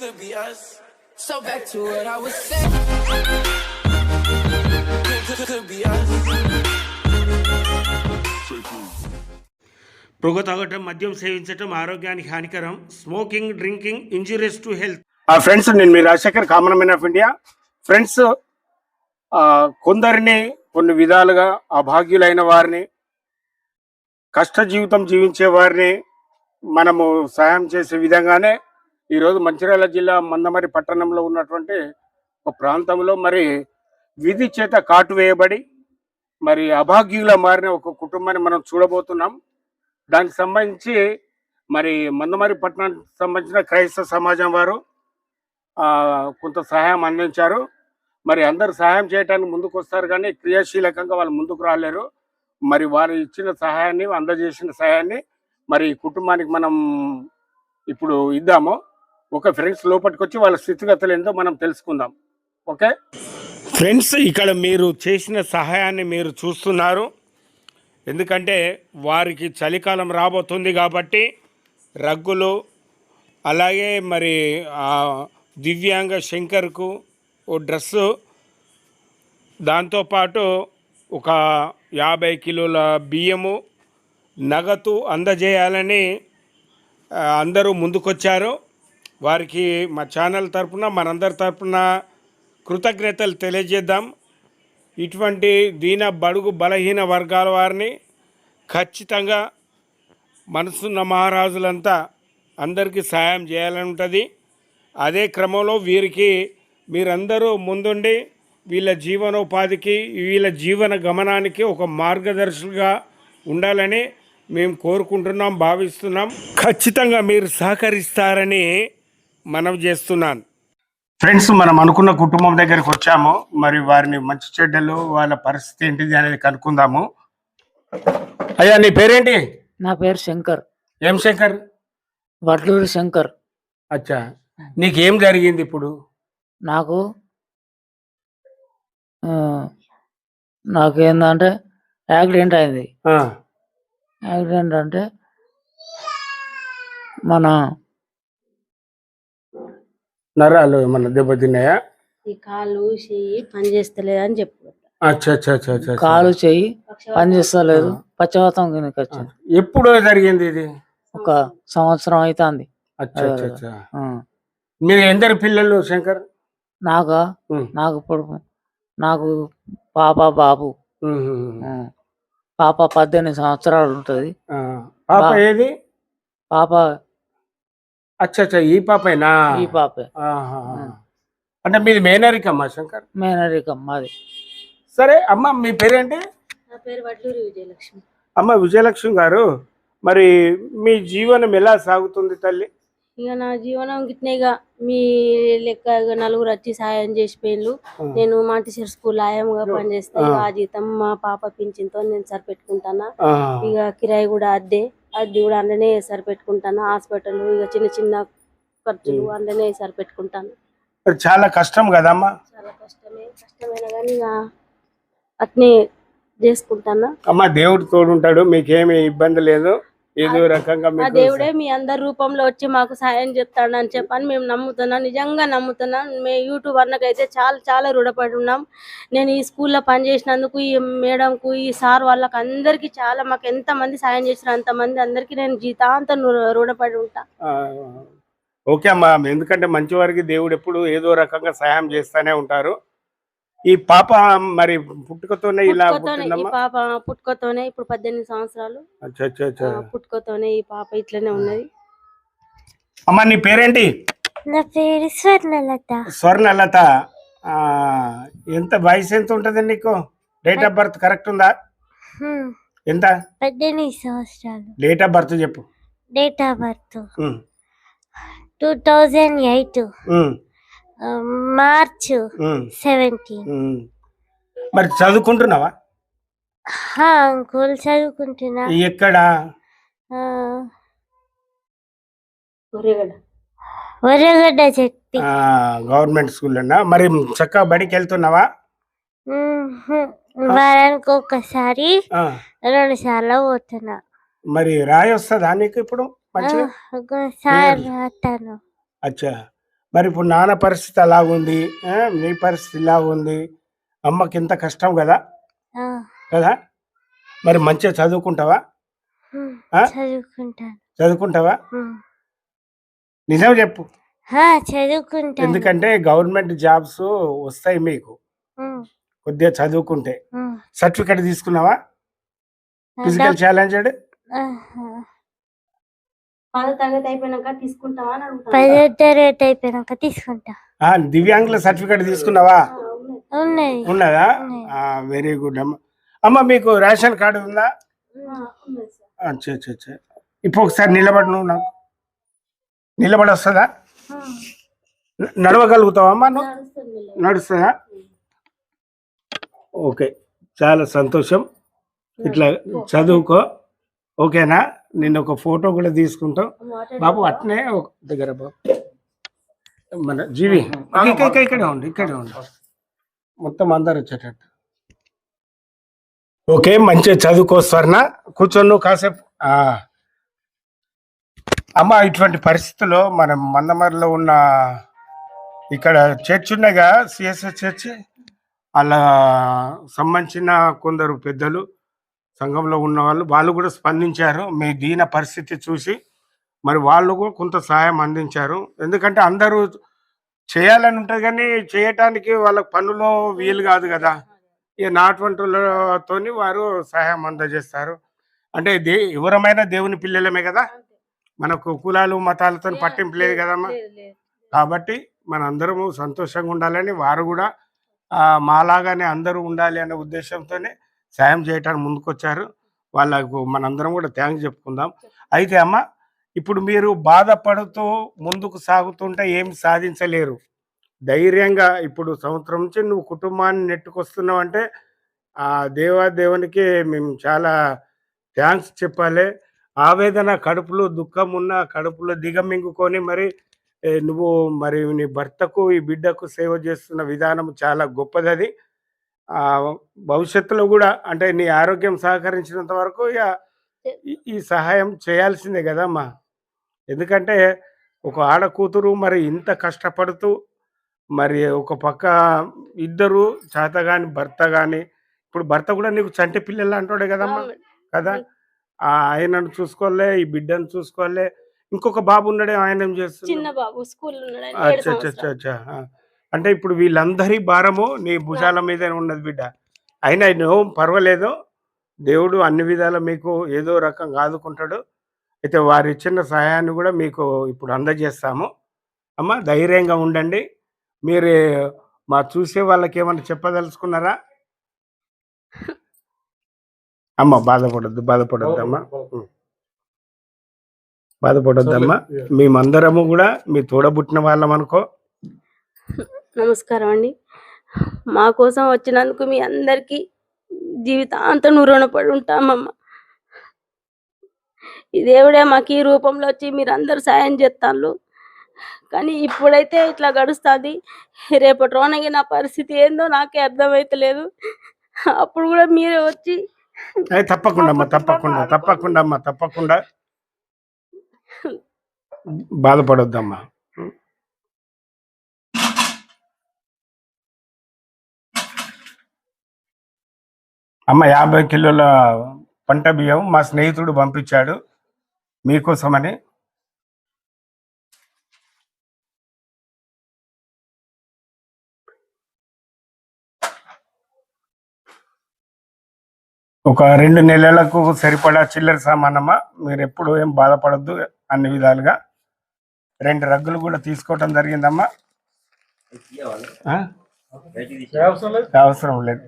Could be us. So back to what I was saying. Could, could, could be us. పొగ తాగటం మద్యం సేవించటం ఆరోగ్యానికి హానికరం smoking drinking injurious to health ఆ ఫ్రెండ్స్ నేను మీ Rajasekhar common man of India friends కొందరిని కొన్ని విధాలుగా అభాగ్యులైన వారిని కష్ట జీవితం జీవించే వారిని మనము సహాయం చేసే విధంగానే ఈరోజు మంచిర్యాల జిల్లా మందమరి పట్టణంలో ఉన్నటువంటి ఒక ప్రాంతంలో మరి విధి చేత కాటు వేయబడి మరి అభాగ్యులా మారిన ఒక కుటుంబాన్ని మనం చూడబోతున్నాం. దానికి సంబంధించి మరి మందమరి పట్టణానికి సంబంధించిన క్రైస్తవ సమాజం వారు కొంత సహాయం అందించారు. మరి అందరు సహాయం చేయడానికి ముందుకు వస్తారు కానీ క్రియాశీలకంగా వాళ్ళు ముందుకు రాలేరు. మరి వారు ఇచ్చిన సహాయాన్ని అందజేసిన సహాయాన్ని మరి కుటుంబానికి మనం ఇప్పుడు ఇద్దాము. ఒక ఫ్రెండ్స్ లోపలికి వచ్చి వాళ్ళ స్థితిగతులు ఏందో మనం తెలుసుకుందాం. ఓకే? ఫ్రెండ్స్ ఇక్కడ మీరు చేసిన సహాయాన్ని మీరు చూస్తున్నారు. ఎందుకంటే వారికి చలికాలం రాబోతుంది కాబట్టి రగ్గులు అలాగే మరి దివ్యాంగ శంకర్కు ఓ డ్రెస్సు దాంతోపాటు ఒక యాభై కిలోల బియ్యము నగదు అందజేయాలని అందరూ ముందుకొచ్చారు. వారికి మా ఛానల్ తరపున మనందరి తరపున కృతజ్ఞతలు తెలియజేద్దాం. ఇటువంటి దీన బడుగు బలహీన వర్గాల వారిని ఖచ్చితంగా మనసున్న మహారాజులంతా అందరికీ సహాయం చేయాలని ఉంటుంది. అదే క్రమంలో వీరికి మీరందరూ ముందుండి వీళ్ళ జీవనోపాధికి వీళ్ళ జీవన గమనానికి ఒక మార్గదర్శులుగా ఉండాలని మేము కోరుకుంటున్నాం భావిస్తున్నాం. ఖచ్చితంగా మీరు సహకరిస్తారని మనవి చేస్తున్నాను. ఫ్రెండ్స్ మనం అనుకున్న కుటుంబం దగ్గరికి వచ్చాము. మరి వారిని మంచి చెడ్డలు వాళ్ళ పరిస్థితి ఏంటిది అనేది కనుక్కుందాము. అయ్యా నీ పేరేంటి? నా పేరు శంకర్. ఏం శంకర్? వడ్లూరి శంకర్. అచ్చా. నీకేం జరిగింది ఇప్పుడు? నాకు ఆ, నాకేందంటే యాక్సిడెంట్ అయింది. ఆ, యాక్సిడెంట్ అంటే మన నరాలు ఏమన్నా దెబ్బతిన్నాయా? ఈ కాలు చెయ్యి పని చేస్తలేదు అని చెప్పు అచ్చా అచ్చా అచ్చా అచ్చా, అచ్చా. కాలు చెయ్యి పని చేస్తలేదు పచ్చవాతం కిందకి వచ్చింది. ఎప్పుడు జరిగింది ఇది? ఒక సంవత్సరం అవుతుంది అచ్చా అచ్చా అచ్చా ఆ. మీరు ఎందరు పిల్లలు శంకర్? నాకు? నాకు ఇప్పుడు నాకు పాప బాబు. పాప పద్దెనిమిది సంవత్సరాలు ఉంటుంది. ఆ. పాప ఏది? పాప అచ్చా అచ్చా ఈ పాపేనా? ఈ పాపే. ఆహా. అంటే మీది మేనరికమ్మా శంకర్? మేనరికం మాది సరే అమ్మ మీ పేరేంటి? నా పేరు వడ్లూరి విజయలక్ష్మి. అమ్మ విజయలక్ష్మి గారు మరి మీ జీవనం ఎలా సాగుతుంది తల్లి? ఇక నా జీవనం గిట్నేగా మీ లెక్క ఇక నలుగురు వచ్చి సాయం చేసిపోయిండ్రు. నేను మాంటిసర్ స్కూల్ ఆయంగా పనిచేస్తా ఇక ఆ జీతం మా పాప పింఛన్తో నేను సరిపెట్టుకుంటానా. ఇక కిరాయి కూడా అద్దె. అద్దె కూడా అందులోనే సరిపెట్టుకుంటాను. హాస్పిటల్ ఇక చిన్న చిన్న ఖర్చులు అందులోనే సరిపెట్టుకుంటాను. చాలా కష్టం కదమ్మా? చాలా కష్టమే కష్టమైన కానీ ఇక అట్నే చేసుకుంటానా. అమ్మ దేవుడు తోడుంటాడు మీకేమి ఇబ్బంది లేదు. ఏదో రకంగా ఆ మీకు దేవుడే మీ అందరి రూపంలో వచ్చి మాకు సాయం చేస్తాడు అని చెప్పని మేము నమ్ముతున్నాం. నిజంగా నమ్ముతున్నాం. మేము యూట్యూబ్ అన్నకైతే చాలా చాలా రుణపడి ఉన్నాం. నేను ఈ స్కూల్లో పనిచేసినందుకు ఈ మేడంకు ఈ సార్ వాళ్ళకి అందరికీ చాలా మాకు ఎంత మంది సాయం చేసిన అంతమంది అందరికీ నేను జీతాంతం రుణపడి ఉంటా. ఓకే అమ్మా. ఎందుకంటే మంచి వారికి దేవుడు ఎప్పుడు ఏదో రకంగా సహాయం చేస్తానే ఉంటారు. ఈ పాప మరి పుట్టుకతోనే ఇలా పుట్టుకతోనే ఈ పుట్టిందమ్మా? పాప పుట్టుకతోనే ఇప్పుడు పద్దెనిమిది సంవత్సరాలు. అచ్చా అచ్చా అచ్చా ఆ, పుట్టుకతోనే ఈ పాప ఇట్లనే ఉన్నది. అమ్మ నీ పేరేంటి? నా పేరు స్వర్ణలత. స్వర్ణలత. ఆ, ఎంత వయసు ఎంత ఉంటుంది నీకు? డేట్ ఆఫ్ బర్త్ కరెక్ట్ ఉందా? హ్మ్. ఎంత? పద్దెనిమిది సంవత్సరాలు. డేట్ ఆఫ్ బర్త్ చెప్పు. Date of birth two thousand eight. March seventeen. మరి చదువుకుంటున్నావా? అంకుల్ చదువుకుంటున్నా. ఎక్కడ? వరగడ్డ. చెట్టి. ఆ, గవర్నమెంట్ స్కూల్లోనా మరి చక్కగా బడికి వెళ్తున్నావా. వారానికి ఒకసారి ఆ, రెండు సార్లు పోతున్నా. మరి రాయి వస్తుందా నీకు ఇప్పుడు? ఒకసారి రాతాను. అచ్చా. మరి ఇప్పుడు నాన్న పరిస్థితి అలాగుంది నీ పరిస్థితి ఇలా ఉంది అమ్మకి ఎంత కష్టం కదా? కదా? మరి మంచిగా చదువుకుంటావా? చదువుకుంటావా. నిజం చెప్పు. ఆ, చదువుకుంటాను. ఎందుకంటే గవర్నమెంట్ జాబ్స్ వస్తాయి మీకు. కొద్దిగా చదువుకుంటే. సర్టిఫికెట్ తీసుకున్నావా? Physical challenged? ఆహా. పదో తరగతి అయిపోయినాక తీసుకుంటావా అని అడుగుతాను. పదో తరగతి అయిపోయినాక తీసుకుంటా. దివ్యాంగుల సర్టిఫికెట్ తీసుకున్నావా? ఉన్నది ఉన్నదా? ఉన్నాయి. వెరీ గుడ్ అమ్మ. అమ్మ మీకు రేషన్ కార్డు ఉందా? ఉన్నది సార్. అచ్చా అచ్చా అచ్చా ఇప్పుడు ఒకసారి నిలబడి నువ్వు నాకు. నిలబడి వస్తుందా న- నడవగలుగుతావా అమ్మా నువ్వు? నడుస్తుంది మెల్లగా. నడుస్తుందా? ఓకే. చాలా సంతోషం. ఇట్లా చదువుకో. ఓకేనా? నేను ఒక ఫోటో కూడా తీసుకుంటాం. బాబు అట్నే ఒక దగ్గర బాబు. మన జీవి ఇక్కడ ఇక్కడ- ఇక్కడే ఉండి ఇక్కడే ఉండి. మొత్తం అందరు వచ్చేటట్టు. ఓకే మంచిగా చదువుకో స్వర్ణ. కూర్చొని నువ్వు కాసేపు. ఆ. అమ్మ ఇటువంటి పరిస్థితుల్లో మనం మందమరిలో ఉన్న ఇక్కడ చర్చ్ ఉన్నాయిగా సిఎస్ఎస్ చర్చ్? అలా సంబంధించిన కొందరు పెద్దలు సంఘంలో ఉన్న వాళ్ళు వాళ్ళు కూడా స్పందించారు. మీ దీన పరిస్థితి చూసి మరి వాళ్ళు కూడా కొంత సహాయం అందించారు. ఎందుకంటే అందరూ చేయాలని ఉంటుంది కానీ చేయటానికి వాళ్ళకి పనులో వీలు కాదు కదా. ఇక నాటువంటి వారు సహాయం అందజేస్తారు. అంటే దే ఎవరమైనా దేవుని పిల్లలమే కదా. మనకు కులాలు మతాలతో పట్టింపు లేదు కదమ్మా. కాబట్టి మనందరము సంతోషంగా ఉండాలని వారు కూడా మాలాగానే అందరూ ఉండాలి అనే ఉద్దేశంతోనే సాయం చేయడానికి ముందుకొచ్చారు. వాళ్ళకు మనందరం కూడా థ్యాంక్స్ చెప్పుకుందాం. అయితే అమ్మ ఇప్పుడు మీరు బాధపడుతూ ముందుకు సాగుతుంటే ఏం సాధించలేరు. ధైర్యంగా ఇప్పుడు సంవత్సరం నుంచి నువ్వు కుటుంబాన్ని నెట్టుకొస్తున్నావు అంటే ఆ దేవా దేవునికి మేము చాలా థ్యాంక్స్ చెప్పాలి. ఆవేదన కడుపులో దుఃఖం ఉన్న కడుపులో దిగమింగుకొని మరి నువ్వు మరి నీ భర్తకు ఈ బిడ్డకు సేవ చేస్తున్న విధానం చాలా గొప్పది అది భవిష్యత్తులో కూడా అంటే నీ ఆరోగ్యం సహకరించినంత వరకు ఇక ఈ- సహాయం చేయాల్సిందే కదమ్మా. ఎందుకంటే ఒక ఆడ కూతురు మరి ఇంత కష్టపడుతూ మరి ఒక పక్క ఇద్దరు చేత కానీ భర్త కానీ ఇప్పుడు భర్త కూడా నీకు చంటి పిల్లలు అంటాడే కదమ్మా. కదా? ఆ ఆయనను చూసుకోలే ఈ బిడ్డను చూసుకోలే ఇంకొక బాబు ఉన్నాడే ఆయన ఏం చిన్న చేస్తున్నాడు బాబు స్కూల్ అచ్చా అచ్చా అచ్చా. అంటే ఇప్పుడు వీళ్ళందరి భారము నీ భుజాల మీదనే ఉన్నది బిడ్డ. అయినా నువ్వు పర్వాలేదు. దేవుడు అన్ని విధాల మీకు ఏదో రకంగా ఆదుకుంటాడు. అయితే వారి ఇచ్చిన సహాయాన్ని కూడా మీకు ఇప్పుడు అందజేస్తాము. అమ్మ ధైర్యంగా ఉండండి. మీరు మా చూసే వాళ్ళకి ఏమన్నా చెప్పదలుచుకున్నారా? అమ్మ బాధపడద్దు బాధపడద్దు అమ్మ. బాధపడొద్దమ్మా మేమందరము కూడా మీ తోడబుట్టిన వాళ్ళం అనుకో నమస్కారం అండి. మా కోసం వచ్చినందుకు మీ అందరికీ జీవితాంతం నువ్వు రుణపడి ఉంటామమ్మ. ఈ దేవుడే మాకు ఈ రూపంలో వచ్చి మీరందరూ సాయం చేస్తాను కానీ ఇప్పుడైతే ఇట్లా గడుస్తుంది. రేపటి రోజునకి నా పరిస్థితి ఏందో నాకే అర్థమైతలేదు. అప్పుడు కూడా మీరే వచ్చి తప్పకుండా అమ్మా తప్పకుండా తప్పకుండా అమ్మా తప్పకుండా. బాధపడొద్దమ్మా. అమ్మ యాభై కిలోల పంట బియ్యం మా స్నేహితుడు పంపించాడు. మీకోసమని. ఒక రెండు నెలలకు సరిపడా చిల్లర సామానమ్మా మీరు ఎప్పుడు ఏం బాధపడద్దు అన్ని విధాలుగా. రెండు రగ్గులు కూడా తీసుకోవటం జరిగిందమ్మా. ఆ? అవసరం లేదు.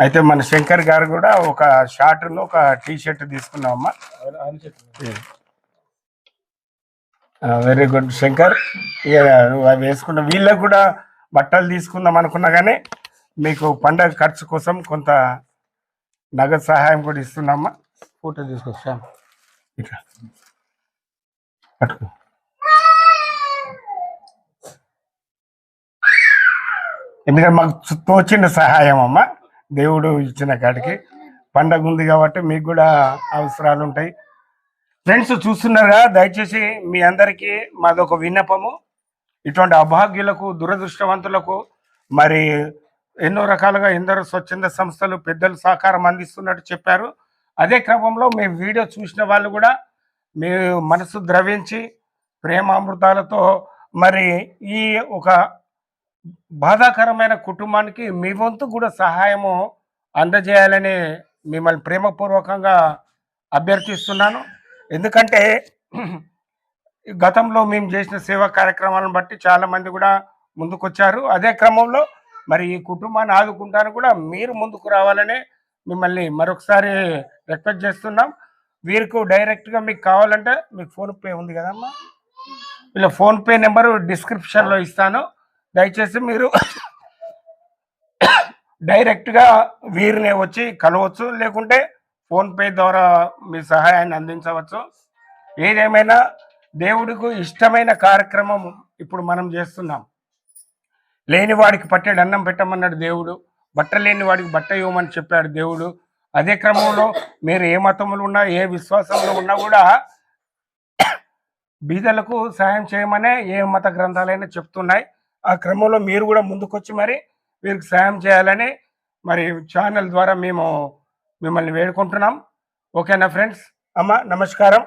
అయితే మన శంకర్ గారు కూడా ఒక షార్ట్ ఒక టీ షర్ట్ తీసుకున్నామమ్మా వెరీ గుడ్ శంకర్ అవి వేసుకున్న వీళ్ళకి కూడా బట్టలు తీసుకుందాం అనుకున్నా కానీ మీకు పండగ ఖర్చు కోసం కొంత నగదు సహాయం కూడా ఇస్తున్నామా? ఫోటో తీసుకొచ్చా ఇట్లా. పట్టుకో. ఎందుకంటే మాకు తోచిన సహాయం అమ్మ. దేవుడు ఇచ్చిన కాడికి. పండగ ఉంది కాబట్టి మీకు కూడా అవసరాలు ఉంటాయి. ఫ్రెండ్స్ చూస్తున్నారా దయచేసి మీ అందరికీ మాదొక విన్నపము. ఇటువంటి అభాగ్యులకు దురదృష్టవంతులకు మరి ఎన్నో రకాలుగా ఎందరో స్వచ్ఛంద సంస్థలు పెద్దలు సహకారం అందిస్తున్నట్టు చెప్పారు. అదే క్రమంలో మేము వీడియో చూసిన వాళ్ళు కూడా మీ మనసు ద్రవించి ప్రేమామృతాలతో మరి ఈ ఒక బాధాకరమైన కుటుంబానికి మీ వంతు కూడా సహాయము అందజేయాలని మిమ్మల్ని ప్రేమపూర్వకంగా అభ్యర్థిస్తున్నాను. ఎందుకంటే గతంలో మేము చేసిన సేవా కార్యక్రమాలను బట్టి చాలామంది కూడా ముందుకొచ్చారు. అదే క్రమంలో మరి ఈ కుటుంబాన్ని ఆదుకుంటాను కూడా మీరు ముందుకు రావాలని మిమ్మల్ని మరొకసారి రిక్వెస్ట్ చేస్తున్నాం. వీరికి డైరెక్ట్గా మీకు కావాలంటే మీకు ఫోన్పే ఉంది కదమ్మా? ఇలా ఫోన్పే నెంబరు డిస్క్రిప్షన్లో ఇస్తాను. దయచేసి మీరు డైరెక్ట్గా వీరినే వచ్చి కలవచ్చు లేకుంటే ఫోన్పే ద్వారా మీ సహాయాన్ని అందించవచ్చు. ఏదేమైనా దేవుడికి ఇష్టమైన కార్యక్రమం ఇప్పుడు మనం చేస్తున్నాం. లేని వాడికి పట్టేడు అన్నం పెట్టమన్నాడు దేవుడు. బట్ట లేని వాడికి బట్ట ఇవ్వమని చెప్పాడు దేవుడు. అదే క్రమంలో మీరు ఏ మతంలో ఉన్నా ఏ విశ్వాసంలో ఉన్నా కూడా బీదలకు సాయం చేయమనే ఏ మత గ్రంథాలైనా చెప్తున్నాయి. ఆ క్రమంలో మీరు కూడా ముందుకొచ్చి మరి వీరికి సాయం చేయాలని మరి ఛానల్ ద్వారా మేము మిమ్మల్ని వేడుకుంటున్నాం. ఓకేనా ఫ్రెండ్స్? అమ్మ నమస్కారం.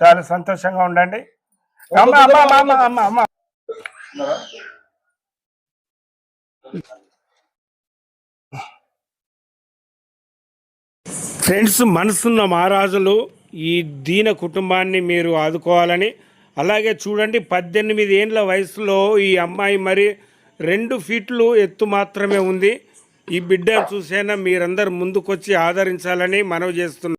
చాలా సంతోషంగా ఉండండి. అమ్మ అమ్మ అమ్మ అమ్మ అమ్మ అమ్మ. ఫ్రెండ్స్ మనసున్న మహారాజులు ఈ దీన కుటుంబాన్ని మీరు ఆదుకోవాలని అలాగే చూడండి పద్దెనిమిది ఏండ్ల వయసులో ఈ అమ్మాయి మరి రెండు ఫీట్లు ఎత్తు మాత్రమే ఉంది. ఈ బిడ్డ చూసైనా? మీరందరు ముందుకొచ్చి ఆదరించాలని మనవి చేస్తున్నారు